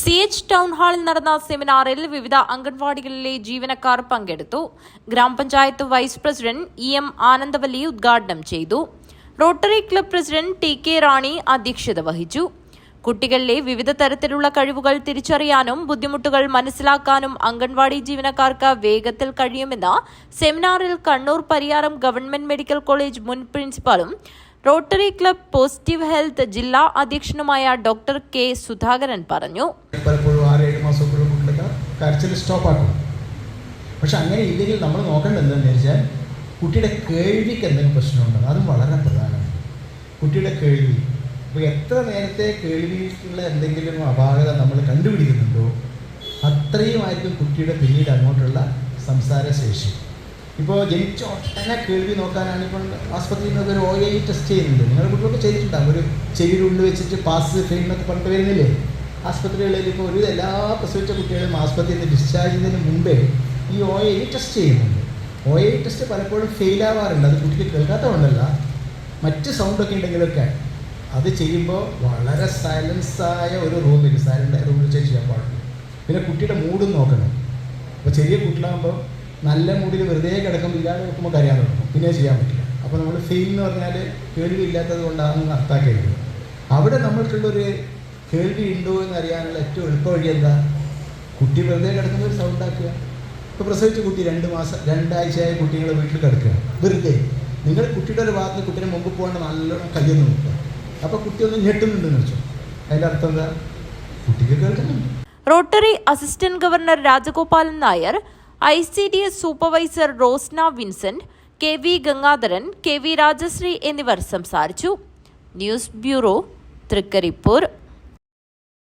C H town ഹാളിൽ നടന്ന സെമിനാറിൽ വിവിധ അംഗൻവാടികളിലെ ജീവനക്കാർ പങ്കെടുത്തു. ഗ്രാമപഞ്ചായത്ത് vice president E M Anandavalli ഉദ്ഘാടനം ചെയ്തു. Rotary club president T K Rani അധ്യക്ഷത വഹിച്ചു. കുട്ടികളിലെ വിവിധ തരത്തിലുള്ള കഴിവുകൾ തിരിച്ചറിയാനും ബുദ്ധിമുട്ടുകൾ മനസ്സിലാക്കാനും അംഗൻവാടി ജീവനക്കാർക്ക് വേഗത്തിൽ കഴിയുമെന്ന് സെമിനാറിൽ Kannur Pariyaram government medical college മുൻ പ്രിൻസിപ്പാളും റോട്ടറി ക്ലബ് പോസിറ്റീവ് ഹെൽത്ത് ജില്ലാ അധ്യക്ഷനുമായ ഡോക്ടർ കെ സുധാകരൻ പറഞ്ഞു. പലപ്പോഴും ആറ് പക്ഷെ അങ്ങനെ ഇല്ലെങ്കിൽ നമ്മൾ നോക്കേണ്ടത് എന്താണെന്ന് വെച്ചാൽ കുട്ടിയുടെ കേൾവിക്ക് എന്തെങ്കിലും പ്രശ്നമുണ്ടോ? അതും വളരെ പ്രധാനമാണ്. കുട്ടിയുടെ കേൾവി. അപ്പോൾ എത്ര നേരത്തെ കേൾവിക്കുള്ള എന്തെങ്കിലും അപാകത നമ്മൾ കണ്ടുപിടിക്കുന്നുണ്ടോ അത്രയുമായിരിക്കും കുട്ടിയുടെ പിന്നീട് അങ്ങോട്ടുള്ള സംസാര ശേഷി ഇപ്പോൾ ജനിച്ച ഒട്ടനെ കേൾവി നോക്കാനാണ് ഇപ്പോൾ ആസ്പത്രിയിൽ നിന്ന് ഒരു ഒ ഐ ടെസ്റ്റ് ചെയ്യുന്നുണ്ട്. നിങ്ങളുടെ കുട്ടികൾക്ക് ചെയ്തിട്ടുണ്ടാകും ഒരു ചെവിയുടെ ഉള്ളിൽ വെച്ചിട്ട് പാസ് ഫെയിം എന്നൊക്കെ പറഞ്ഞിട്ട് വരുന്നില്ലേ? ആസ്പത്രികളിൽ ഇപ്പോൾ ഒരു എല്ലാ പ്രസവിച്ച കുട്ടികളും ആസ്പത്രിയിൽ നിന്ന് ഡിസ്ചാർജ് ചെയ്യുന്നതിന് മുമ്പേ ഈ ഒ ഐ ടെസ്റ്റ് ചെയ്യുന്നുണ്ട്. ഒ ഐ ടെസ്റ്റ് പലപ്പോഴും ഫെയിൽ ആവാറുണ്ട്. അത് കുട്ടിക്ക് കേൾക്കാത്തതുകൊണ്ടല്ല. മറ്റ് സൗണ്ടൊക്കെ ഉണ്ടെങ്കിലൊക്കെ അത് ചെയ്യുമ്പോൾ വളരെ സൈലൻസായ ഒരു റൂമിൽ സൈലന്റ് റൂമിൽ ചെയ്യാൻ പാടുള്ളൂ പിന്നെ കുട്ടിയുടെ മൂഡും നോക്കണം. അപ്പോൾ ചെറിയ കുട്ടികളാകുമ്പോൾ നല്ല മൂടിൽ വെറുതെ കിടക്കുമ്പോൾ ഇല്ലാതെ നോക്കുമ്പോൾ കരയാൻ തുടങ്ങും. പിന്നെ ചെയ്യാൻ പറ്റില്ല. അപ്പോൾ നമ്മൾ ഫെയിൽ എന്ന് പറഞ്ഞാൽ കേൾവി ഇല്ലാത്തത് കൊണ്ടാണെന്ന് അർത്ഥമാക്കരുത് അവിടെ നമ്മൾക്കുള്ളൊരു കേൾവി ഉണ്ടോ എന്ന് അറിയാനുള്ള ഏറ്റവും എളുപ്പ വഴി എന്താ? കുട്ടി വെറുതെ കിടക്കുന്ന ഒരു സൗണ്ട് ആക്കുക. ഇപ്പോൾ പ്രസവിച്ച കുട്ടി രണ്ട് മാസം രണ്ടാഴ്ചയായ കുട്ടികൾ വീട്ടിൽ കിടക്കുക. വെറുതെ. നിങ്ങൾ കുട്ടിയുടെ ഒരു ഭാഗത്ത് കുട്ടീനെ മുമ്പ് പോകേണ്ട നല്ലോണം കയ്യൊന്ന് നോക്കുക. അപ്പോൾ കുട്ടി ഒന്ന് ഞെട്ടുന്നുണ്ടെന്ന് വെച്ചു. അതിന്റെ അർത്ഥം എന്താ? കുട്ടിക്ക് കേൾക്കുന്നുണ്ട്. Rotary assistant governor Rajagopalan Nair I C D S supervisor Rosna Vincent K V Gangadharan K V Rajasree എന്നിവർ സംസാരിച്ചു. News bureau Thrikkaripur.